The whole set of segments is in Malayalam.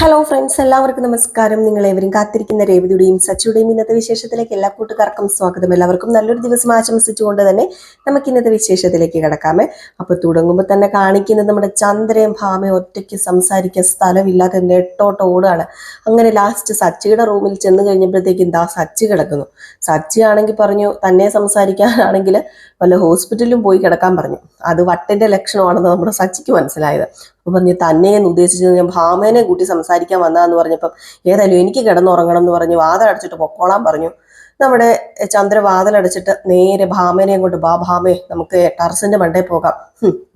ഹലോ ഫ്രണ്ട്സ് എല്ലാവർക്കും നമസ്കാരം. നിങ്ങൾ ഏവരും കാത്തിരിക്കുന്ന രേവതിയുടെയും സച്ചിയുടെയും ഇന്നത്തെ വിശേഷത്തിലേക്ക് എല്ലാ കൂട്ടുകാർക്കും സ്വാഗതം. എല്ലാവർക്കും നല്ലൊരു ദിവസം ആശംസിച്ചുകൊണ്ട് തന്നെ നമുക്ക് ഇന്നത്തെ വിശേഷത്തിലേക്ക് കിടക്കാമേ. അപ്പൊ തുടങ്ങുമ്പോൾ തന്നെ കാണിക്കുന്നത് നമ്മുടെ ചന്ദ്രയും ഭാമയും ഒറ്റയ്ക്ക് സംസാരിക്കാൻ സ്ഥലമില്ലാതെ നെട്ടോട്ട് ഓടുകയാണ്. അങ്ങനെ ലാസ്റ്റ് സച്ചിയുടെ റൂമിൽ ചെന്ന് കഴിഞ്ഞപ്പോഴത്തേക്കും ദാ സച്ചി കിടക്കുന്നു. സച്ചി ആണെങ്കിൽ പറഞ്ഞു തന്നെ സംസാരിക്കാനാണെങ്കിൽ വല്ല ഹോസ്പിറ്റലിലും പോയി കിടക്കാൻ പറഞ്ഞു. അത് വട്ടിന്റെ ലക്ഷണമാണെന്ന് നമ്മുടെ സച്ചിക്ക് മനസ്സിലായത്. അപ്പൊ പറഞ്ഞു തന്നെ എന്ന് ഉദ്ദേശിച്ചത് ഞാൻ ഭാമേനെ കൂട്ടി സംസാരിക്കാൻ വന്നതെന്ന് പറഞ്ഞപ്പം ഏതായാലും എനിക്ക് കിടന്നുറങ്ങണം എന്ന് പറഞ്ഞു വാതിലടച്ചിട്ട് പൊക്കോളാൻ പറഞ്ഞു. നമ്മുടെ ചന്ദ്ര വാതിലടച്ചിട്ട് നേരെ ഭാമേനെയും കൊണ്ട് ബാ ഭാമേ നമുക്ക് ടെറസിന്റെ മണ്ടേ പോകാം.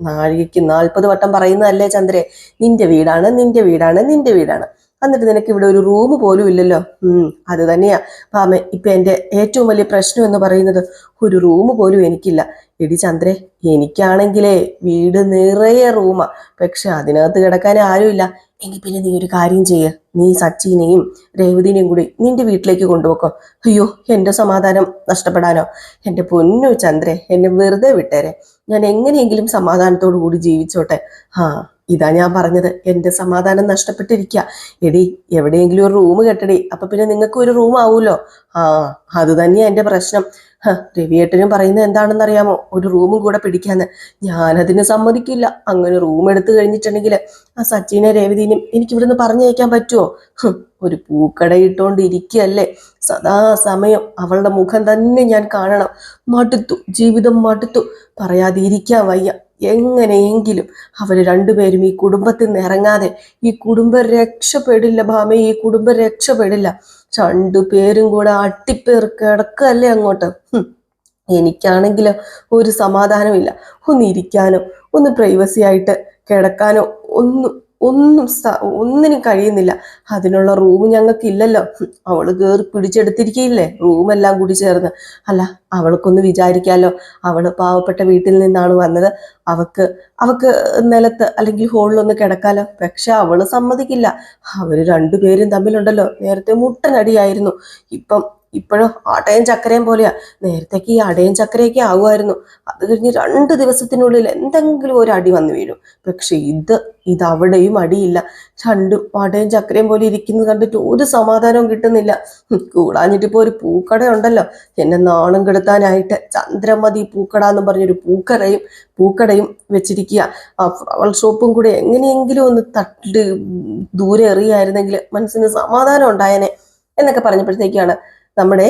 നാഴികയ്ക്ക് നാൽപ്പത് വട്ടം പറയുന്നതല്ലേ ചന്ദ്രേ നിന്റെ വീടാണ് നിന്റെ വീടാണ് നിന്റെ വീടാണ്. എന്നിട്ട് നിനക്ക് ഇവിടെ ഒരു റൂം പോലും ഇല്ലല്ലോ. ഉം അത് തന്നെയാ. പാമ ഇപ്പൊ എന്റെ ഏറ്റവും വലിയ പ്രശ്നം എന്ന് പറയുന്നത് ഒരു റൂം പോലും എനിക്കില്ല. എടി ചന്ദ്രേ എനിക്കാണെങ്കിലേ വീട് നിറയെ റൂമാ പക്ഷെ അതിനകത്ത് കിടക്കാൻ ആരുമില്ല. എങ്കിൽ പിന്നെ നീ ഒരു കാര്യം ചെയ്യ. നീ സച്ചിനെയും രേവതിനെയും കൂടി നിന്റെ വീട്ടിലേക്ക് കൊണ്ടുപോക്കോ. അയ്യോ എന്റെ സമാധാനം നഷ്ടപ്പെടാനോ? എന്റെ പൊന്നു ചന്ദ്രേ എന്നെ വെറുതെ വിട്ടേരെ. ഞാൻ എങ്ങനെയെങ്കിലും സമാധാനത്തോടു കൂടി ജീവിച്ചോട്ടെ. ആ. ഇതാ ഞാൻ പറഞ്ഞത് എന്റെ സമാധാനം നഷ്ടപ്പെട്ടിരിക്കുക എടി എവിടെയെങ്കിലും ഒരു റൂം കെട്ടടി അപ്പൊ പിന്നെ നിങ്ങൾക്ക് ഒരു റൂം ആവൂലോ? ആ അത് തന്നെയാ എന്റെ പ്രശ്നം. രവിയേട്ടനും പറയുന്നത് എന്താണെന്ന് അറിയാമോ ഒരു റൂമും കൂടെ പിടിക്കാന്ന്. ഞാനതിന് സമ്മതിക്കില്ല. അങ്ങനെ റൂം എടുത്തു കഴിഞ്ഞിട്ടുണ്ടെങ്കിൽ ആ സച്ചിനെ രേവതിനും എനിക്ക് ഇവിടുന്ന് പറഞ്ഞയക്കാൻ പറ്റുമോ ഒരു പൂക്കട ഇരിക്കുകയല്ലേ സദാ സമയം അവളുടെ മുഖം തന്നെ ഞാൻ കാണണം. മടുത്തു ജീവിതം മടുത്തു. പറയാതിരിക്കാൻ വയ്യ. എങ്ങനെയെങ്കിലും അവർ രണ്ടുപേരും ഈ കുടുംബത്തിൽ നിന്ന് ഇറങ്ങാതെ ഈ കുടുംബം രക്ഷപ്പെടില്ല ഭാമ ഈ കുടുംബം രക്ഷപ്പെടില്ല. രണ്ടുപേരും കൂടെ അട്ടിപ്പേർ കിടക്കല്ലേ അങ്ങോട്ട്? എനിക്കാണെങ്കിലോ ഒരു സമാധാനമില്ല. ഒന്നിരിക്കാനോ ഒന്ന് പ്രൈവസി ആയിട്ട് കിടക്കാനോ ഒന്നും ഒന്നും ഒന്നിനും കഴിയുന്നില്ല. അതിനുള്ള റൂം ഞങ്ങൾക്ക് ഇല്ലല്ലോ അവൾ കയറി പിടിച്ചെടുത്തിരിക്കയില്ലേ റൂമെല്ലാം കൂടി ചേർന്ന്. അല്ല അവൾക്കൊന്ന് വിചാരിക്കാലോ. അവൾ പാവപ്പെട്ട വീട്ടിൽ നിന്നാണ് വന്നത്. അവക്ക് അവക്ക് നിലത്ത് അല്ലെങ്കിൽ ഹോളിലൊന്ന് കിടക്കാലോ. പക്ഷെ അവൾ സമ്മതിക്കില്ല. അവർ രണ്ടുപേരും തമ്മിലുണ്ടല്ലോ. നേരത്തെ മുട്ടനടിയായിരുന്നു. ഇപ്പം ഇപ്പോഴും? അടയും ചക്കരയും പോലെയാ. നേരത്തേക്ക് ഈ അടയും ചക്കരയൊക്കെ ആകുമായിരുന്നു അത് കഴിഞ്ഞ് രണ്ട് ദിവസത്തിനുള്ളിൽ എന്തെങ്കിലും ഒരു അടി വന്നു വീഴും. പക്ഷെ ഇത് ഇത് അടിയില്ല. രണ്ടും അടയും ചക്കരയും പോലെ ഇരിക്കുന്നത് കണ്ടിട്ട് ഒരു സമാധാനവും കിട്ടുന്നില്ല. ഹും, കൂടാഞ്ഞിട്ട് ഇപ്പോൾ ഒരു പൂക്കട ഉണ്ടല്ലോ എന്നെ നാണം കെടുത്താനായിട്ട് ചന്ദ്രമതി പൂക്കട എന്ന് പറഞ്ഞൊരു പൂക്കടയും പൂക്കടയും വെച്ചിരിക്കുക ആ ഫ്ലവർ ഷോപ്പും കൂടെ എങ്ങനെയെങ്കിലും ഒന്ന് തട്ടിട്ട് ദൂരെ എറിയായിരുന്നെങ്കിൽ മനസ്സിന് സമാധാനം ഉണ്ടായേനെ എന്നൊക്കെ പറഞ്ഞപ്പോഴത്തേക്കാണ് നമ്മുടെ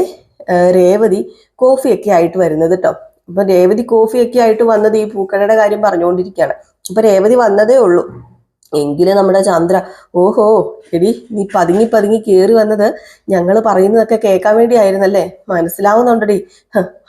രേവതി കോഫിയൊക്കെ ആയിട്ട് വരുന്നത് കേട്ടോ അപ്പൊ രേവതി കോഫിയൊക്കെ ആയിട്ട് വന്നത് ഈ പൂക്കടയുടെ കാര്യം പറഞ്ഞുകൊണ്ടിരിക്കുകയാണ്. അപ്പൊ രേവതി വന്നതേ ഉള്ളൂ. എങ്കിലും നമ്മുടെ ചന്ദ്ര ഓഹോ എടി നീ പതുങ്ങി പതുങ്ങി കയറി വന്നത് ഞങ്ങൾ പറയുന്നതൊക്കെ കേൾക്കാൻ വേണ്ടിയായിരുന്നല്ലേ? മനസ്സിലാവുന്നുണ്ടടി.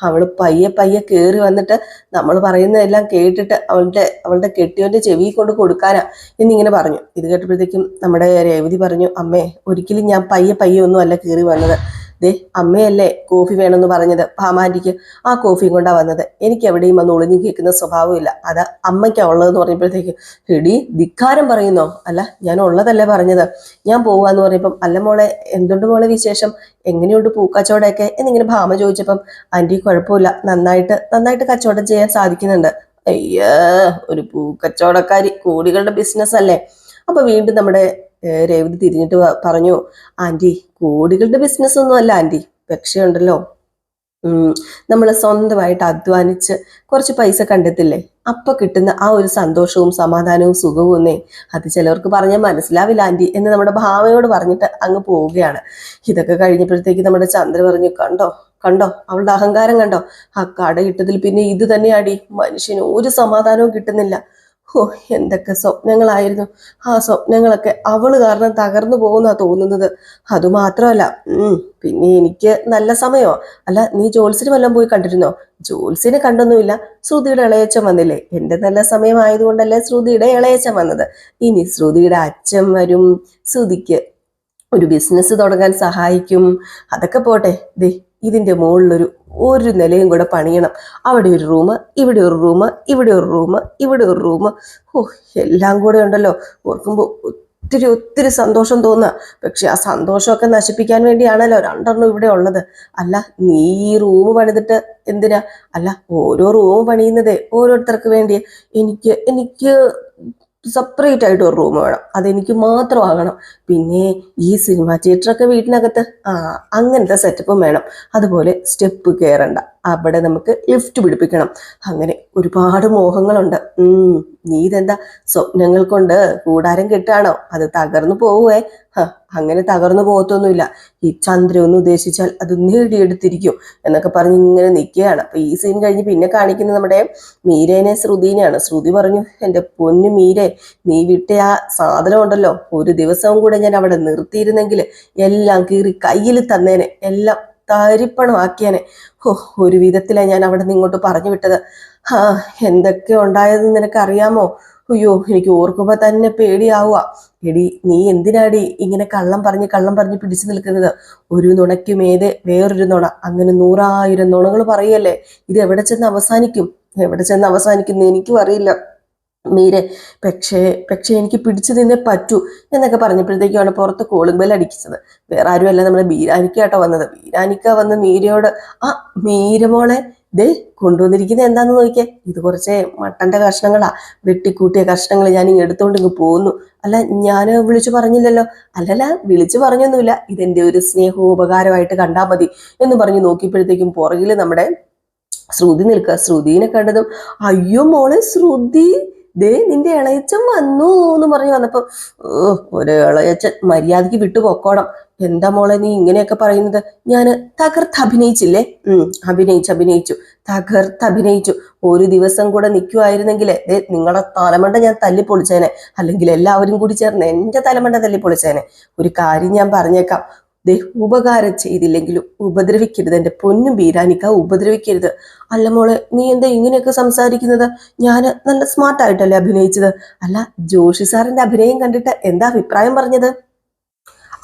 അവൾ പയ്യെ പയ്യെ കയറി വന്നിട്ട് നമ്മൾ പറയുന്നതെല്ലാം കേട്ടിട്ട് അവളുടെ അവളുടെ കെട്ടിയവന്റെ ചെവി കൊണ്ട് കൊടുക്കാനാ എന്നിങ്ങനെ പറഞ്ഞു. ഇത് കേട്ടപ്പോഴത്തേക്കും നമ്മുടെ രേവതി പറഞ്ഞു അമ്മേ ഒരിക്കലും ഞാൻ പയ്യെ പയ്യെ ഒന്നും അല്ല കയറി വന്നത്. ദേ അമ്മയല്ലേ കോഫി വേണമെന്ന് പറഞ്ഞത്? ഭാമാന്റിക്ക് ആ കോഫി കൊണ്ടാ വന്നത്. എനിക്ക് എവിടെയും വന്ന് ഒളിഞ്ഞു കേൾക്കുന്ന സ്വഭാവമില്ല അത് അമ്മയ്ക്കാ ഉള്ളതെന്ന് പറഞ്ഞപ്പോഴത്തേക്ക് എടി ധിക്കാരം പറയുന്നോ? അല്ല ഞാൻ ഉള്ളതല്ലേ പറഞ്ഞത്. ഞാൻ പോവാന്ന് പറയുമ്പം അല്ല മോളെ എന്തുണ്ട് മോളെ വിശേഷം? എങ്ങനെയുണ്ട് പൂക്കച്ചവടമൊക്കെ? എന്നിങ്ങനെ ഭാമ ചോദിച്ചപ്പം ആന്റി കുഴപ്പമില്ല. നന്നായിട്ട് നന്നായിട്ട് കച്ചവടം ചെയ്യാൻ സാധിക്കുന്നുണ്ട്. അയ്യോ ഒരു പൂക്കച്ചവടക്കാരി കോടികളുടെ ബിസിനസ് അല്ലേ? അപ്പൊ വീണ്ടും നമ്മുടെ രേവതി തിരിഞ്ഞിട്ട് പറഞ്ഞു ആന്റി കോടികളുടെ ബിസിനസ് ഒന്നും അല്ല ആന്റി. പക്ഷേ ഉണ്ടല്ലോ നമ്മൾ സ്വന്തമായിട്ട് അധ്വാനിച്ച് കുറച്ച് പൈസ കണ്ടെത്തില്ലേ? അപ്പൊ കിട്ടുന്ന ആ ഒരു സന്തോഷവും സമാധാനവും സുഖവും ഒന്നേ. അത് ചിലവർക്ക് പറഞ്ഞാൽ മനസ്സിലാവില്ല ആന്റി എന്ന് നമ്മുടെ ഭാവയോട് പറഞ്ഞിട്ട് അങ്ങ് പോവുകയാണ്. ഇതൊക്കെ കഴിഞ്ഞപ്പോഴത്തേക്ക് നമ്മുടെ ചന്ദ്ര പറഞ്ഞു കണ്ടോ കണ്ടോ അവളുടെ അഹങ്കാരം കണ്ടോ? ആ കട കിട്ടതിൽ പിന്നെ ഇത് തന്നെയാടി. മനുഷ്യന് ഒരു സമാധാനവും കിട്ടുന്നില്ല. ഓ എന്തൊക്കെ സ്വപ്നങ്ങളായിരുന്നു. ആ സ്വപ്നങ്ങളൊക്കെ അവൾ കാരണം തകർന്നു പോകുന്നാ തോന്നുന്നത്. അതുമാത്രമല്ല പിന്നെ എനിക്ക് നല്ല സമയമോ? അല്ല നീ ജോൽസിന് വല്ലതും പോയി കണ്ടിരുന്നോ? ജോൽസിനെ കണ്ടൊന്നുമില്ല. ശ്രുതിയുടെ ഇളയച്ചൻ വന്നില്ലേ? എന്റെ നല്ല സമയമായതുകൊണ്ടല്ലേ ശ്രുതിയുടെ ഇളയച്ചൻ വന്നത്. ഇനി ശ്രുതിയുടെ അച്ഛൻ വരും. ശ്രുതിക്ക് ഒരു ബിസിനസ് തുടങ്ങാൻ സഹായിക്കും. അതൊക്കെ പോട്ടെ. ദേ ഇതിന്റെ മുകളിലൊരു ഒരു നിലയും കൂടെ പണിയണം. അവിടെ ഒരു റൂം ഇവിടെ ഒരു റൂം ഇവിടെ ഒരു റൂം ഇവിടെ ഒരു റൂം ഓ എല്ലാം കൂടെ ഉണ്ടല്ലോ. ഓർക്കുമ്പോൾ ഒത്തിരി ഒത്തിരി സന്തോഷം തോന്നുക പക്ഷെ ആ സന്തോഷമൊക്കെ നശിപ്പിക്കാൻ വേണ്ടിയാണല്ലോ രണ്ടെണ്ണം ഇവിടെ ഉള്ളത്. അല്ല നീ ഈ റൂം പണിതിട്ട് എന്തിനാ? അല്ല ഓരോ റൂം പണിയുന്നതേ ഓരോരുത്തർക്ക് വേണ്ടി എനിക്ക് എനിക്ക് സെപ്പറേറ്റ് ആയിട്ട് ഒരു റൂം വേണം. അതെനിക്ക് മാത്രമാകണം പിന്നെ ഈ സിനിമ തിയേറ്ററൊക്കെ വീട്ടിനകത്ത് ആ അങ്ങനത്തെ സെറ്റപ്പും വേണം. അതുപോലെ സ്റ്റെപ്പ് കയറണ്ട അവിടെ നമുക്ക് ലിഫ്റ്റ് പിടിപ്പിക്കണം. അങ്ങനെ ഒരുപാട് മോഹങ്ങളുണ്ട്. നീ ഇതെന്താ സ്വപ്നങ്ങൾ കൊണ്ട് കൂടാരം കെട്ടാണോ അത് തകർന്നു പോവേ ഹ, അങ്ങനെ തകർന്നു പോകത്തൊന്നുമില്ല. ഈ ചന്ദ്ര ഒന്ന് ഉദ്ദേശിച്ചാൽ അത് നേടിയെടുത്തിരിക്കും എന്നൊക്കെ പറഞ്ഞ് ഇങ്ങനെ നിൽക്കുകയാണ്. അപ്പൊ ഈ സീൻ കഴിഞ്ഞ് പിന്നെ കാണിക്കുന്നത് നമ്മുടെ മീരേനെ ശ്രുതിനെയാണ്. ശ്രുതി പറഞ്ഞു എന്റെ പൊന്നു മീരെ നീ വിട്ട ആ സാധനം ഉണ്ടല്ലോ. ഒരു ദിവസവും കൂടെ ഞാൻ അവിടെ നിർത്തിയിരുന്നെങ്കിൽ എല്ലാം കീറി കയ്യിൽ തന്നേനെ. എല്ലാം തരിപ്പണമാക്കിയനെ. ഓ ഒരു വിധത്തിലാണ് ഞാൻ അവിടെ നിന്ന് ഇങ്ങോട്ട് പറഞ്ഞു വിട്ടത്. ആ എന്തൊക്കെ ഉണ്ടായതെന്ന് നിനക്ക് അറിയാമോ അയ്യോ എനിക്ക് ഓർക്കുമ്പോ തന്നെ പേടിയാവുക. എടി നീ എന്തിനാടി ഇങ്ങനെ കള്ളം പറഞ്ഞ് കള്ളം പറഞ്ഞ് പിടിച്ചു നിൽക്കുന്നത്? ഒരു നുണയ്ക്കുമേത് വേറൊരു നുണ. അങ്ങനെ നൂറായിരം നുണകൾ പറയല്ലേ? ഇത് എവിടെ ചെന്ന് അവസാനിക്കും? എവിടെ ചെന്ന് അവസാനിക്കുന്നു എനിക്കും അറിയില്ല. മീരെ പക്ഷേ പക്ഷേ എനിക്ക് പിടിച്ചു നിന്നേ പറ്റൂ എന്നൊക്കെ പറഞ്ഞപ്പോഴത്തേക്കാണ് പുറത്ത് കോളിംഗ് ബെൽ അടിക്കുന്നത്. വേറെ ആരുമല്ല നമ്മുടെ ബീരാനിക്കാട്ടോ വന്നത്. ബീരാനിക്ക വന്ന് മീരയോട് ആ മീരമോളെ ദേ കൊണ്ടുവന്നിരിക്കുന്നത് എന്താന്ന് നോക്കിയേ? ഇത് കുറച്ച് മട്ടന്റെ കഷ്ണങ്ങളാ. വെട്ടിക്കൂട്ടിയ കഷ്ണങ്ങൾ ഞാൻ ഇങ്ങ് എടുത്തോണ്ട് ഇങ്ങ് പോകുന്നു അല്ല ഞാൻ വിളിച്ചു പറഞ്ഞില്ലല്ലോ. അല്ലല്ല വിളിച്ചു പറഞ്ഞൊന്നുമില്ല. ഇതെന്റെ ഒരു സ്നേഹോപകാരമായിട്ട് കണ്ടാൽ മതി എന്ന് പറഞ്ഞ് നോക്കിയപ്പോഴത്തേക്കും പുറകിൽ നമ്മുടെ ശ്രുതി നിൽക്കുക. ശ്രുതിനെ കണ്ടതും അയ്യോ മോളെ ശ്രുതി ദേ നിന്റെ ഇളയച്ചൻ വന്നു എന്ന് പറഞ്ഞു വന്നപ്പോ ഒരു ഇളയച്ചൻ മര്യാദയ്ക്ക് വിട്ടു പൊക്കോണം. എന്താ മോളെ നീ ഇങ്ങനെയൊക്കെ പറയുന്നത്? ഞാൻ തകർത്ത് അഭിനയിച്ചില്ലേ? ഉം അഭിനയിച്ചു അഭിനയിച്ചു. തകർത്ത് അഭിനയിച്ചു. ഒരു ദിവസം കൂടെ നിൽക്കുമായിരുന്നെങ്കിലേ ദേ നിങ്ങളുടെ തലമണ്ട ഞാൻ തല്ലി പൊളിച്ചേനെ അല്ലെങ്കിൽ എല്ലാവരും കൂടി ചേർന്ന് എന്റെ തലമണ്ട തല്ലി പൊളിച്ചേനെ ഒരു കാര്യം ഞാൻ പറഞ്ഞേക്കാം. ദേ ഉപകാരം ചെയ്തില്ലെങ്കിലും ഉപദ്രവിക്കരുത്. എന്റെ പൊന്നും ബീരാനിക്ക ഉപദ്രവിക്കരുത്. അല്ല മോളെ നീ എന്താ ഇങ്ങനെയൊക്കെ സംസാരിക്കുന്നത്? ഞാൻ നല്ല സ്മാർട്ടായിട്ടല്ലേ അഭിനയിച്ചത്. അല്ല ജോഷി സാറിന്റെ അഭിനയം കണ്ടിട്ട് എന്താ അഭിപ്രായം പറഞ്ഞത്?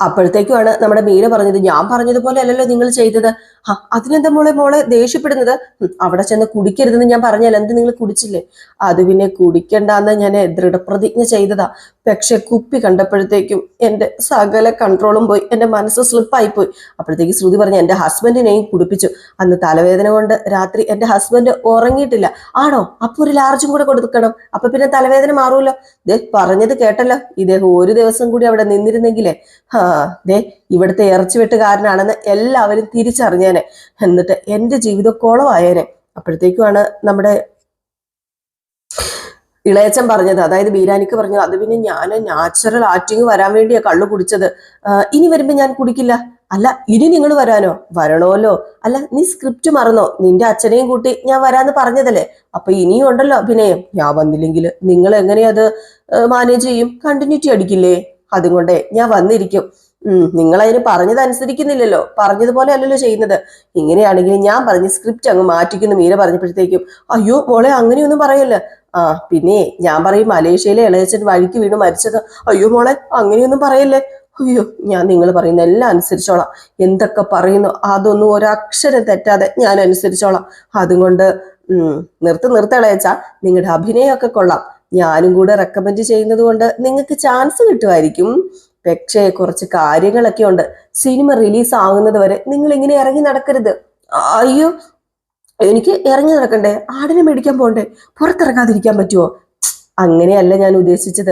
അപ്പോഴത്തേക്കുമാണ് നമ്മുടെ മീര പറഞ്ഞത് ഞാൻ പറഞ്ഞതുപോലെ അല്ലല്ലോ നിങ്ങൾ ചെയ്തത്. ആ അതിനെന്താ മോളെ മോളെ ദേഷ്യപ്പെടുന്നത്? അവിടെ ചെന്ന് കുടിക്കരുതെന്ന് ഞാൻ പറഞ്ഞാൽ എന്ത് നിങ്ങൾ കുടിച്ചില്ലേ? അത് പിന്നെ കുടിക്കണ്ടെന്ന് ഞാൻ ദൃഢപ്രതിജ്ഞ ചെയ്തതാ. പക്ഷെ കുപ്പി കണ്ടപ്പോഴത്തേക്കും എന്റെ സകല കൺട്രോളും പോയി എന്റെ മനസ്സ് സ്ലിപ്പായി പോയി അപ്പോഴത്തേക്ക് ശ്രുതി പറഞ്ഞു എന്റെ ഹസ്ബൻഡിനെയും കുടിപ്പിച്ചു. അന്ന് തലവേദന കൊണ്ട് രാത്രി എന്റെ ഹസ്ബൻഡ് ഉറങ്ങിയിട്ടില്ല. ആണോ? അപ്പൊ ഒരു ലാർജും കൂടെ കൊടുക്കണം. അപ്പൊ പിന്നെ തലവേദന മാറൂല്ലോ. ദേ പറഞ്ഞത് കേട്ടല്ലോ. ഇദ്ദേഹം ഒരു ദിവസം കൂടി അവിടെ നിന്നിരുന്നെങ്കിലേ ഹാ ദേ ഇവിടുത്തെ ഇറച്ചി വെട്ടുകാരനാണെന്ന് എല്ലാവരും തിരിച്ചറിഞ്ഞേനെ. എന്നിട്ട് എന്റെ ജീവിതക്കോളമായേനെ അപ്പോഴത്തേക്കുമാണ് നമ്മുടെ ഇളയച്ചൻ പറഞ്ഞത്. അതായത് ബീരാനിക്ക് പറഞ്ഞു അത് പിന്നെ ഞാൻ നാച്ചുറൽ ആറ്റിങ് വരാൻ വേണ്ടിയാ കള്ളു കുടിച്ചത്. ഇനി വരുമ്പോ ഞാൻ കുടിക്കില്ല. അല്ല ഇനി നിങ്ങൾ വരാനോ? വരണോല്ലോ. അല്ല നീ സ്ക്രിപ്റ്റ് മറന്നോ? നിന്റെ അച്ഛനെയും കൂട്ടി ഞാൻ വരാന്ന് പറഞ്ഞതല്ലേ? അപ്പൊ ഇനിയും ഉണ്ടല്ലോ അഭിനയം. ഞാൻ വന്നില്ലെങ്കിൽ നിങ്ങൾ എങ്ങനെയത് മാനേജ് ചെയ്യും? കണ്ടിന്യൂറ്റി അടിക്കില്ലേ? അതുകൊണ്ടേ ഞാൻ വന്നിരിക്കും. നിങ്ങൾ അതിന് പറഞ്ഞത് അനുസരിക്കുന്നില്ലല്ലോ പറഞ്ഞതുപോലെ അല്ലല്ലോ ചെയ്യുന്നത്. ഇങ്ങനെയാണെങ്കിൽ ഞാൻ പറഞ്ഞ് സ്ക്രിപ്റ്റ് അങ്ങ് മാറ്റിക്കുന്നു മീര പറഞ്ഞപ്പോഴത്തേക്കും. അയ്യോ മോളെ അങ്ങനെയൊന്നും പറയല്ല. ആ പിന്നെ ഞാൻ പറയും മലേഷ്യയിലെ ഇളയച്ചൻ വഴിക്ക് വീണ് മരിച്ചത്. അയ്യോ മോളെ അങ്ങനെയൊന്നും പറയല്ലേ? അയ്യോ ഞാൻ നിങ്ങൾ പറയുന്ന എല്ലാം അനുസരിച്ചോളാം. എന്തൊക്കെ പറയുന്നു അതൊന്നും ഒരക്ഷരം തെറ്റാതെ ഞാൻ അനുസരിച്ചോളാം. അതുകൊണ്ട് ഉം നിർത്ത് നിർത്തളയച്ചാ നിങ്ങളുടെ അഭിനയമൊക്കെ കൊള്ളാം. ഞാനും കൂടെ റെക്കമെൻഡ് ചെയ്യുന്നത് കൊണ്ട് നിങ്ങൾക്ക് ചാൻസ് കിട്ടുമായിരിക്കും. പക്ഷേ കുറച്ച് കാര്യങ്ങളൊക്കെ ഉണ്ട്. സിനിമ റിലീസ് ആകുന്നത് വരെ നിങ്ങൾ ഇങ്ങനെ ഇറങ്ങി നടക്കരുത്. അയ്യോ എനിക്ക് ഇറങ്ങി നടക്കണ്ടേ? ആടിനെ മേടിക്കാൻ പോണ്ടേ? പുറത്തിറങ്ങാതിരിക്കാൻ പറ്റുമോ അങ്ങനെയല്ല ഞാൻ ഉദ്ദേശിച്ചത്.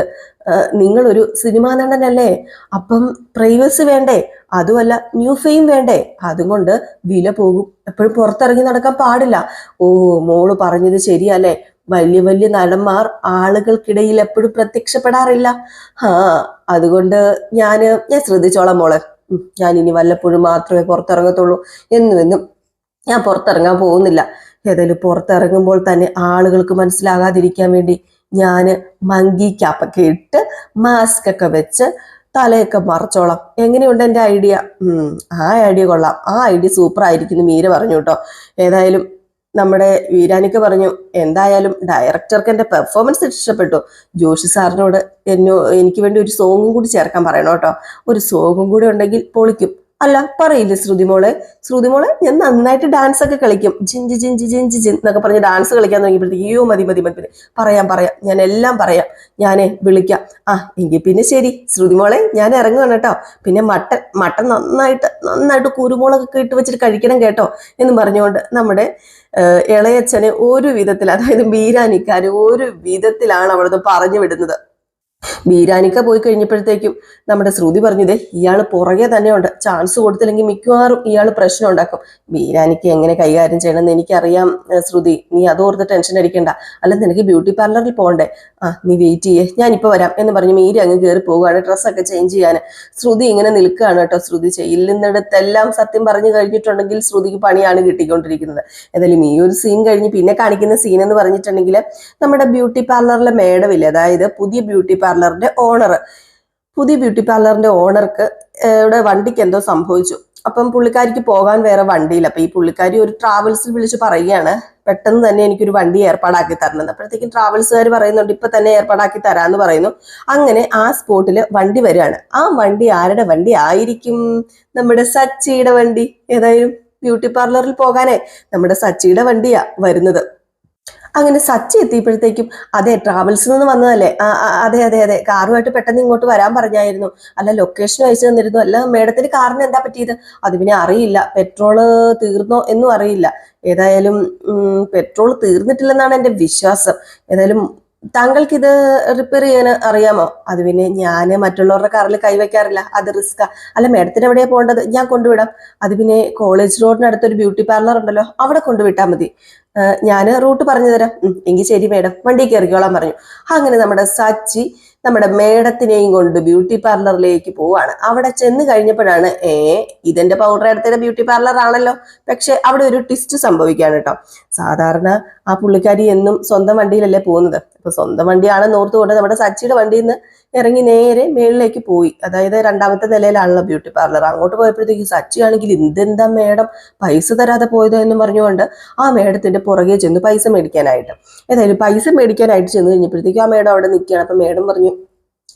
നിങ്ങളൊരു സിനിമാ നടനല്ലേ? അപ്പം പ്രൈവസി വേണ്ടേ? അതുമല്ല ന്യൂ ഫെയിം വേണ്ടേ? അതുകൊണ്ട് വില പോകും. എപ്പോഴും പുറത്തിറങ്ങി നടക്കാൻ പാടില്ല. ഓ മോൾ പറഞ്ഞത് ശരിയല്ലേ? വലിയ വലിയ നടന്മാർ ആളുകൾക്കിടയിൽ എപ്പോഴും പ്രത്യക്ഷപ്പെടാറില്ല. ആ അതുകൊണ്ട് ഞാൻ ഞാൻ ശ്രദ്ധിച്ചോളാം മോളെ. ഞാൻ ഇനി വല്ലപ്പോഴും മാത്രമേ പുറത്തിറങ്ങത്തുള്ളൂ. എന്നും എന്നും ഞാൻ പുറത്തിറങ്ങാൻ പോകുന്നില്ല. ഏതായാലും പുറത്തിറങ്ങുമ്പോൾ തന്നെ ആളുകൾക്ക് മനസ്സിലാകാതിരിക്കാൻ വേണ്ടി ഞാൻ മങ്കി ക്യാപ്പൊക്കെ ഇട്ട് മാസ്ക് ഒക്കെ വെച്ച് തലയൊക്കെ മറച്ചോളാം. എങ്ങനെയുണ്ട് എന്റെ ഐഡിയ? ആ ഐഡിയ കൊള്ളാം. ആ ഐഡിയ സൂപ്പർ ആയിരിക്കുന്നു മീര പറഞ്ഞു കേട്ടോ ഏതായാലും നമ്മുടെ വീരാനിക്ക് പറഞ്ഞു എന്തായാലും ഡയറക്ടർക്ക് എന്റെ പെർഫോമൻസ് ഇഷ്ടപ്പെട്ടു. ജോഷി സാറിനോട് എന്നോ എനിക്ക് വേണ്ടി ഒരു സോങ്ങും കൂടി ചേർക്കാൻ പറയണം കേട്ടോ. ഒരു സോങ്ങും കൂടി ഉണ്ടെങ്കിൽ പൊളിക്കും. അല്ല പറയില്ലേ ശ്രുതിമോളെ ശ്രുതിമോളെ ഞാൻ നന്നായിട്ട് ഡാൻസ് ഒക്കെ കളിക്കും. ജിഞ്ചി ജിഞ്ചി ജിഞ്ചി ജിൻ എന്നൊക്കെ പറഞ്ഞ് ഡാൻസ് കളിക്കാൻ തുടങ്ങിയപ്പോഴത്തേക്ക് അയ്യോ മതി മതി മതി പറയാം പറയാം. ഞാൻ എല്ലാം പറയാം. ഞാനേ വിളിക്കാം. ആ എങ്കിൽ പിന്നെ ശരി. ശ്രുതിമോളെ ഞാൻ ഇറങ്ങുകയാണ് കേട്ടോ. പിന്നെ മട്ടൻ മട്ടൻ നന്നായിട്ട് നന്നായിട്ട് കുരുമുളകൊക്കെ ഇട്ട് വെച്ചിട്ട് കഴിക്കണം കേട്ടോ എന്ന് പറഞ്ഞുകൊണ്ട് നമ്മുടെ ഏഹ്, ഇളയച്ചനെ ഒരു വിധത്തിൽ അതായത് ബീരാനിക്കാർ ഒരു വിധത്തിലാണ് അവിടുന്ന് പറഞ്ഞു വിടുന്നത്. ബീരാനിക്ക പോയി കഴിഞ്ഞപ്പോഴത്തേക്കും നമ്മുടെ ശ്രുതി പറഞ്ഞതേ ഇയാൾ പുറകെ തന്നെ ഉണ്ട് ചാൻസ് കൊടുത്തില്ലെങ്കിൽ മിക്കവാറും ഇയാൾ പ്രശ്നം ഉണ്ടാക്കും. ബീരാനിക്ക് എങ്ങനെ കൈകാര്യം ചെയ്യണമെന്ന് എനിക്കറിയാം ശ്രുതി. നീ അതോർത്ത് ടെൻഷൻ അടിക്കണ്ട. അല്ല നിനക്ക് ബ്യൂട്ടി പാർലറിൽ പോകണ്ടേ? ആ നീ വെയിറ്റ് ചെയ്യേ. ഞാനിപ്പോൾ വരാം എന്ന് പറഞ്ഞ് മീരി അങ്ങ് കയറി പോവുകയാണ് ഡ്രസ്സൊക്കെ ചേഞ്ച് ചെയ്യാൻ. ശ്രുതി ഇങ്ങനെ നിൽക്കുകയാണ് കേട്ടോ. ശ്രുതി ചെയ്യില്ലെന്നിടത്തെല്ലാം സത്യം പറഞ്ഞു കഴിഞ്ഞിട്ടുണ്ടെങ്കിൽ ശ്രുതിക്ക് പണിയാണ് കിട്ടിക്കൊണ്ടിരിക്കുന്നത്. ഏതായാലും ഈ ഒരു സീൻ കഴിഞ്ഞ് പിന്നെ കാണിക്കുന്ന സീൻ എന്ന് പറഞ്ഞിട്ടുണ്ടെങ്കിൽ നമ്മുടെ ബ്യൂട്ടി പാർലറിലെ മേഡമില്ലേ അതായത് പുതിയ ബ്യൂട്ടി പാർലറിന്റെ ഓണർ പുതിയ ബ്യൂട്ടി പാർലറിന്റെ ഓണർക്ക് ഇവിടെ വണ്ടിക്ക് എന്തോ സംഭവിച്ചു. അപ്പം പുള്ളിക്കാരിക്ക് പോകാൻ വേറെ വണ്ടിയില്ല. അപ്പൊ ഈ പുള്ളിക്കാരി ഒരു ട്രാവൽസിൽ വിളിച്ച് പറയുകയാണ്. പെട്ടെന്ന് തന്നെ എനിക്കൊരു വണ്ടി ഏർപ്പാടാക്കി തരണം അപ്പോഴത്തേക്കും ട്രാവൽസുകാർ പറയുന്നുണ്ട് ഇപ്പൊ തന്നെ ഏർപ്പാടാക്കി തരാന്ന് പറയുന്നു. അങ്ങനെ ആ സ്പോട്ടിൽ വണ്ടി വരികയാണ്. ആ വണ്ടി ആരുടെ വണ്ടി ആയിരിക്കും? നമ്മുടെ സച്ചിയുടെ വണ്ടി. ഏതായാലും ബ്യൂട്ടി പാർലറിൽ പോകാനേ. നമ്മുടെ സച്ചിയുടെ വണ്ടിയാ വരുന്നത്. അങ്ങനെ സച്ചി എത്തിയപ്പോഴത്തേക്കും അതെ ട്രാവൽസിൽ നിന്ന് വന്നതല്ലേ. അതെ അതെ അതെ. കാറുമായിട്ട് പെട്ടെന്ന് ഇങ്ങോട്ട് വരാൻ പറഞ്ഞായിരുന്നു. അല്ല ലൊക്കേഷൻ അയച്ചു തന്നിരുന്നു. അല്ല മേഡത്തിന് കാറിന് എന്താ പറ്റിയത്? അത് പിന്നെ അറിയില്ല. പെട്രോൾ തീർന്നോ എന്നും അറിയില്ല. ഏതായാലും പെട്രോൾ തീർന്നിട്ടില്ലെന്നാണ് എന്റെ വിശ്വാസം. ഏതായാലും താങ്കൾക്ക് ഇത് റിപ്പയർ ചെയ്യാൻ അറിയാമോ? അത് പിന്നെ ഞാൻ മറ്റുള്ളവരുടെ കാറിൽ കൈവയ്ക്കാറില്ല അത് റിസ്ക്കാ അല്ല മേഡത്തിന് എവിടെയാ പോകേണ്ടത്? ഞാൻ കൊണ്ടുവിടാം. അത് പിന്നെ കോളേജ് റോഡിനടുത്തൊരു ബ്യൂട്ടി പാർലർ ഉണ്ടല്ലോ. അവിടെ കൊണ്ടുവിട്ടാൽ മതി. ഞാൻ റൂട്ട് പറഞ്ഞു തരാം. എങ്കിൽ ശരി മേഡം. വണ്ടി കയറിക്കോളാൻ പറഞ്ഞു. അങ്ങനെ നമ്മുടെ സച്ചി നമ്മുടെ മേഡത്തിനെയും കൊണ്ട് ബ്യൂട്ടി പാർലറിലേക്ക് പോവാണ്. അവിടെ ചെന്ന് കഴിഞ്ഞപ്പോഴാണ് ഏ ഇതെന്റെ പൗഡർ എടുത്തതിന്റെ ബ്യൂട്ടി പാർലർ ആണല്ലോ. പക്ഷെ അവിടെ ഒരു ട്വിസ്റ്റ് സംഭവിക്കുകയാണ് കേട്ടോ. സാധാരണ ആ പുള്ളിക്കാരി എന്നും സ്വന്തം വണ്ടിയിലല്ലേ പോകുന്നത്. അപ്പൊ സ്വന്തം വണ്ടിയാണെന്ന് ഓർത്തുകൊണ്ട് നമ്മുടെ സച്ചിയുടെ വണ്ടിയിൽ നിന്ന് ഇറങ്ങി നേരെ മേളിലേക്ക് പോയി. അതായത് രണ്ടാമത്തെ നിലയിലാണല്ലോ ബ്യൂട്ടി പാർലർ അങ്ങോട്ട് പോയപ്പോഴത്തേക്ക് സച്ചി ആണെങ്കിൽ എന്തെന്താ മേഡം? പൈസ തരാതെ പോയതോ എന്ന് പറഞ്ഞുകൊണ്ട് ആ മേഡത്തിന്റെ പുറകെ ചെന്ന് പൈസ മേടിക്കാനായിട്ട്. ഏതായാലും പൈസ മേടിക്കാനായിട്ട് ചെന്ന് കഴിഞ്ഞപ്പോഴത്തേക്കും ആ മേഡം അവിടെ നിൽക്കുകയാണ്. അപ്പൊ മേഡം പറഞ്ഞു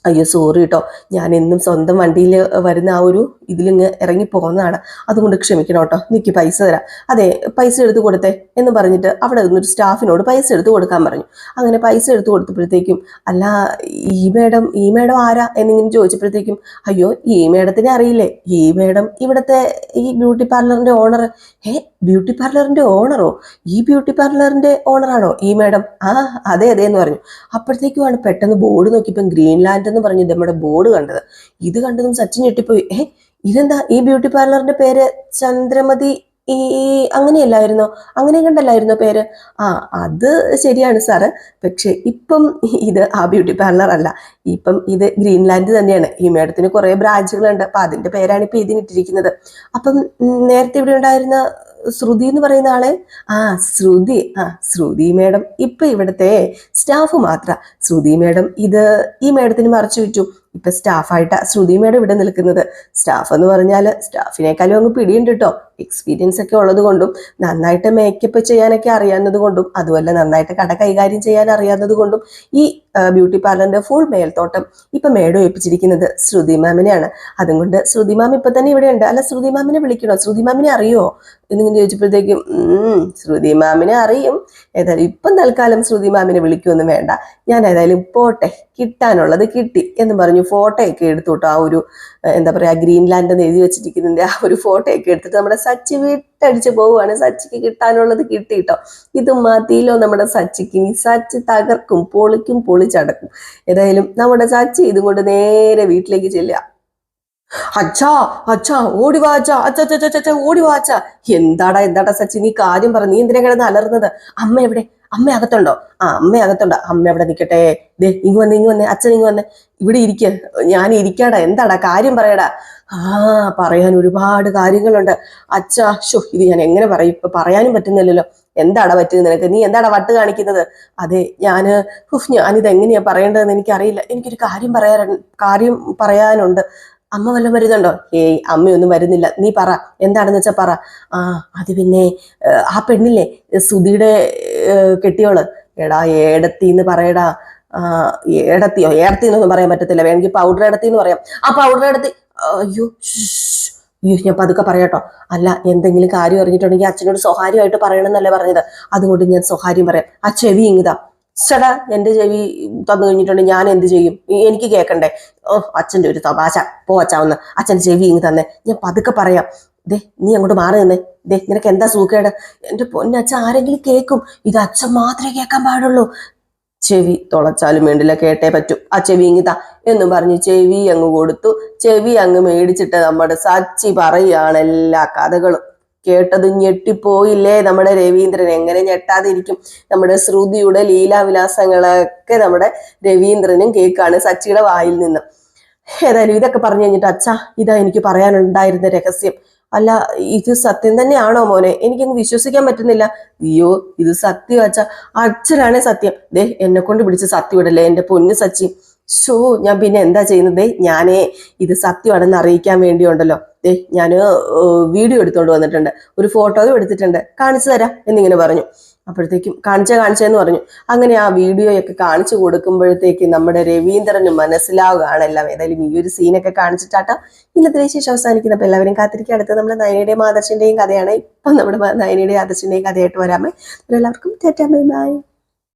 അയ്യോ സോറി കേട്ടോ ഞാൻ എന്നും സ്വന്തം വണ്ടിയിൽ വരുന്ന ആ ഒരു ഇതിലിങ്ങ് ഇറങ്ങി പോകുന്നതാണ്. അതുകൊണ്ട് ക്ഷമിക്കണം കേട്ടോ നിക്ക് പൈസ തരാം. അതെ പൈസ എടുത്ത് കൊടുത്തേ എന്ന് പറഞ്ഞിട്ട് അവിടെ നിന്നൊരു സ്റ്റാഫിനോട് പൈസ എടുത്ത് കൊടുക്കാൻ പറഞ്ഞു. അങ്ങനെ പൈസ എടുത്ത് കൊടുത്തപ്പോഴത്തേക്കും അല്ല ഈ മേഡം ഈ മേഡം ആരാ? എന്നിങ്ങനെ ചോദിച്ചപ്പോഴത്തേക്കും അയ്യോ ഈ മേഡത്തിനെ അറിയില്ലേ? ഈ മേഡം ഇവിടുത്തെ ഈ ബ്യൂട്ടി പാർലറിന്റെ ഓണർ ഏ ബ്യൂട്ടി പാർലറിന്റെ ഓണറോ? ഈ ബ്യൂട്ടി പാർലറിന്റെ ഓണറാണോ ഈ മേഡം? ആ അതെ അതെ എന്ന് പറഞ്ഞു. അപ്പോഴത്തേക്കുമാണ് പെട്ടെന്ന് ബോർഡ് നോക്കിയപ്പോൾ ഗ്രീൻലാൻഡ് എന്ന് പറഞ്ഞു നമ്മുടെ ബോർഡ് കണ്ടത്. ഇത് കണ്ടതും സച്ചിൻ ഞെട്ടിപ്പോയി. ഏ ഇതെന്താ? ഈ ബ്യൂട്ടി പാർലറിന്റെ പേര് ചന്ദ്രമതി ഈ അങ്ങനെയല്ലായിരുന്നോ? അങ്ങനെ കണ്ടല്ലായിരുന്നോ പേര്? ആ അത് ശരിയാണ് സാറ്. പക്ഷെ ഇപ്പം ഇത് ആ ബ്യൂട്ടി പാർലർ അല്ല. ഇപ്പം ഇത് ഗ്രീൻലാൻഡ് തന്നെയാണ്. ഈ മേഡത്തിന് കുറേ ബ്രാഞ്ചുകളുണ്ട് അപ്പൊ അതിന്റെ പേരാണ് ഇപ്പൊ ഇതിനിട്ടിരിക്കുന്നത്. അപ്പം നേരത്തെ ഇവിടെ ഉണ്ടായിരുന്ന ശ്രുതി എന്ന് പറയുന്ന ആളെ? ആ ശ്രുതി. ആ ശ്രുതി മേഡം. ഇപ്പൊ ഇവിടുത്തെ സ്റ്റാഫ് മാത്ര. ശ്രുതി മേഡം ഇത് ഈ മേഡത്തിന് മറച്ചു വിറ്റു. ഇപ്പൊ സ്റ്റാഫായിട്ട് ശ്രുതി മേഡം ഇവിടെ നിൽക്കുന്നത്. സ്റ്റാഫ് എന്ന് പറഞ്ഞാൽ സ്റ്റാഫിനേക്കാളും അങ്ങ് പിടിയുണ്ട് കേട്ടോ എക്സ്പീരിയൻസ് ഒക്കെ ഉള്ളത് കൊണ്ടും നന്നായിട്ട് മേക്കപ്പ് ചെയ്യാനൊക്കെ അറിയാവുന്നത് കൊണ്ടും അതുപോലെ നന്നായിട്ട് കട കൈകാര്യം ചെയ്യാൻ അറിയാവുന്നത് കൊണ്ടും ഈ ബ്യൂട്ടി പാർലറിന്റെ ഫുൾ മേൽത്തോട്ടം ഇപ്പൊ മേഡം ഏൽപ്പിച്ചിരിക്കുന്നത് ശ്രുതി മാമിനെയാണ് അതുകൊണ്ട് ശ്രുതി മാം ഇപ്പൊ തന്നെ ഇവിടെ ഉണ്ട്. അല്ല ശ്രുതി മാമിനെ വിളിക്കണോ? ശ്രുതി മാമിനെ അറിയോ? എന്നിങ്ങനെ ചോദിച്ചപ്പോഴത്തേക്കും ശ്രുതി മാമിനെ അറിയും. ഏതായാലും ഇപ്പം തൽക്കാലം ശ്രുതി മാമിനെ വിളിക്കുമെന്ന് വേണ്ട. ഞാൻ ഏതായാലും പോട്ടെ. കിട്ടാനുള്ളത് കിട്ടി എന്ന് പറഞ്ഞു ഫോട്ടോ ഒക്കെ എടുത്തു കേട്ടോ ആ ഒരു എന്താ പറയാ ഗ്രീൻലാൻഡ് എന്ന് എഴുതി വെച്ചിരിക്കുന്നതിന്റെ ആ ഒരു ഫോട്ടോയൊക്കെ എടുത്തിട്ട് നമ്മുടെ സച്ചി വിട്ടടിച്ച് പോവുകയാണ് സച്ചിക്ക് കിട്ടാനുള്ളത് കിട്ടി കേട്ടോ ഇത് മതിയിലോ നമ്മുടെ സച്ചിക്ക്? ഇനി സച്ചി തകർക്കും പൊളിക്കും പൊളിച്ചടക്കും. ഏതായാലും നമ്മുടെ സച്ചി ഇതും കൊണ്ട് നേരെ വീട്ടിലേക്ക് ചെല്ലുക. അച്ഛാ അച്ഛാ ഓടി വാ അച്ഛാ ഓടി വാ അച്ഛാ. എന്താടാ എന്താടാ സച്ചി? നീ കാര്യം പറ. നീ എന്തിനാ കിടന്ന് അലർന്നത് അമ്മ എവിടെ? അമ്മ അകത്തുണ്ടോ? ആ അമ്മ അകത്തുണ്ടോ. അമ്മ അവിടെ നിൽക്കട്ടെ ദേ ഇങ്ങ് വന്ന് ഇങ്ങ് വന്നേ അച്ഛൻ ഇങ്ങ് വന്നേ. ഇവിടെ ഇരിക്ക. ഞാൻ ഇരിക്കാടാ. എന്താടാ? കാര്യം പറയടാ. ആ പറയാൻ ഒരുപാട് കാര്യങ്ങളുണ്ട്. അച്ഛാ ഷോ ഇത് ഞാൻ എങ്ങനെ പറയും? ഇപ്പൊ പറയാനും പറ്റുന്നില്ലല്ലോ. എന്താടാ പറ്റുന്നത് നിനക്ക്? നീ എന്താടാ വട്ട് കാണിക്കുന്നത്? അതെ ഞാൻ ഞാനിത് എങ്ങനെയാ പറയേണ്ടതെന്ന് എനിക്കറിയില്ല. എനിക്കൊരു കാര്യം പറയാൻ കാര്യം പറയാനുണ്ട്. അമ്മ വല്ലതും വരുന്നുണ്ടോ? ഏയ് അമ്മയൊന്നും വരുന്നില്ല. നീ പറ. എന്താണെന്ന് വെച്ചാ പറ. ആ അത് പിന്നെ ആ പെണ്ണില്ലേ? സുധിയുടെ കെട്ടിയോൾ. എടാ ഏടത്തി എന്ന് പറയടാ. ഏടത്തിയോ? ഏടത്തി എന്നൊന്നും പറയാൻ പറ്റത്തില്ല. വേണമെങ്കിൽ പൗഡർ ഇടത്തി എന്ന് പറയാം. ആ പൗഡർ ഇടത്തി അയ്യോ. അയ്യോ ഞാൻ പതുക്കെ പറയാട്ടോ. അല്ല എന്തെങ്കിലും കാര്യം അറിഞ്ഞിട്ടുണ്ടെങ്കിൽ അച്ഛനോട് സ്വകാര്യമായിട്ട് പറയണമെന്നല്ലേ പറഞ്ഞത്. അതുകൊണ്ട് ഞാൻ സ്വകാര്യം പറയാം. ആ ചെവി ഇങ്ങതാ ചേട്ടാ എന്റെ ചെവി തന്നു കഴിഞ്ഞിട്ടുണ്ട് ഞാൻ എന്ത് ചെയ്യും? എനിക്ക് കേൾക്കണ്ടേ ഓ അച്ഛന്റെ ഒരു തപാശ പോ അച്ഛാവുന്ന അച്ഛന്റെ ചെവി ഇങ്ങ് തന്നെ. ഞാൻ പതുക്കെ പറയാം. ദേ നീ അങ്ങോട്ട് മാറി നിന്നേ. ദേ നിനക്ക് എന്താ സൂക്കേട് എന്റെ പൊന്നച്ഛ ആരെങ്കിലും കേൾക്കും ഇത് അച്ഛൻ മാത്രമേ കേൾക്കാൻ പാടുള്ളൂ. ചെവി തുളച്ചാലും വേണ്ടില്ല കേട്ടേ പറ്റൂ. ആ ചെവി ഇങ്ങിതാ എന്നും പറഞ്ഞ് ചെവി അങ്ങ് കൊടുത്തു. ചെവി അങ്ങ് മേടിച്ചിട്ട് നമ്മുടെ സച്ചി പറയുകയാണ് എല്ലാ കഥകളും. കേട്ടത് ഞെട്ടിപ്പോയില്ലേ നമ്മുടെ രവീന്ദ്രൻ? എങ്ങനെ ഞെട്ടാതിരിക്കും നമ്മുടെ ശ്രുതിയുടെ ലീലാവിലാസങ്ങളൊക്കെ നമ്മുടെ രവീന്ദ്രനും കേൾക്കാണ് സച്ചിയുടെ വായിൽ നിന്ന്. ഏതായാലും ഇതൊക്കെ പറഞ്ഞു കഴിഞ്ഞിട്ട് അച്ഛാ ഇതാ എനിക്ക് പറയാനുണ്ടായിരുന്ന രഹസ്യം. അല്ല ഇത് സത്യം തന്നെയാണോ മോനെ? എനിക്കങ്ങ് വിശ്വസിക്കാൻ പറ്റുന്നില്ല. അയ്യോ ഇത് സത്യം അച്ഛ. അച്ഛനാണ് സത്യം. ദേ എന്നെ കൊണ്ട് പിടിച്ച് സത്യം ഇടല്ലേ? എന്റെ പൊന്ന് സച്ചി. ഷോ ഞാൻ പിന്നെ എന്താ ചെയ്യുന്നത്? ഞാനേ ഇത് സത്യമാണെന്ന് അറിയിക്കാൻ വേണ്ടിയുണ്ടല്ലോ. ദേ ഞാൻ വീഡിയോ എടുത്തോണ്ട് വന്നിട്ടുണ്ട്. ഒരു ഫോട്ടോയും എടുത്തിട്ടുണ്ട്. കാണിച്ചു തരാം എന്നിങ്ങനെ പറഞ്ഞു. അപ്പോഴത്തേക്കും കാണിച്ച കാണിച്ചെന്ന് പറഞ്ഞു. അങ്ങനെ ആ വീഡിയോയൊക്കെ കാണിച്ചു കൊടുക്കുമ്പോഴത്തേക്ക് നമ്മുടെ രവീന്ദ്രന് മനസ്സിലാവുകയാണ് എല്ലാം. ഏതായാലും ഈ ഒരു സീനൊക്കെ കാണിച്ചിട്ടാട്ടോ ഇന്നത്തെ ശേഷം അവസാനിക്കുന്ന അവസാനിക്കുന്നപ്പോൾ എല്ലാവരും കാത്തിരിക്കുക. അടുത്ത് നമ്മുടെ നയനയുടെയും ആദർശന്റെയും കഥയാണ്. ഇപ്പം നമ്മുടെ നയനയുടെയും ആദർശന്റെയും കഥയായിട്ട് വരാമേ എല്ലാവർക്കും ബൈ.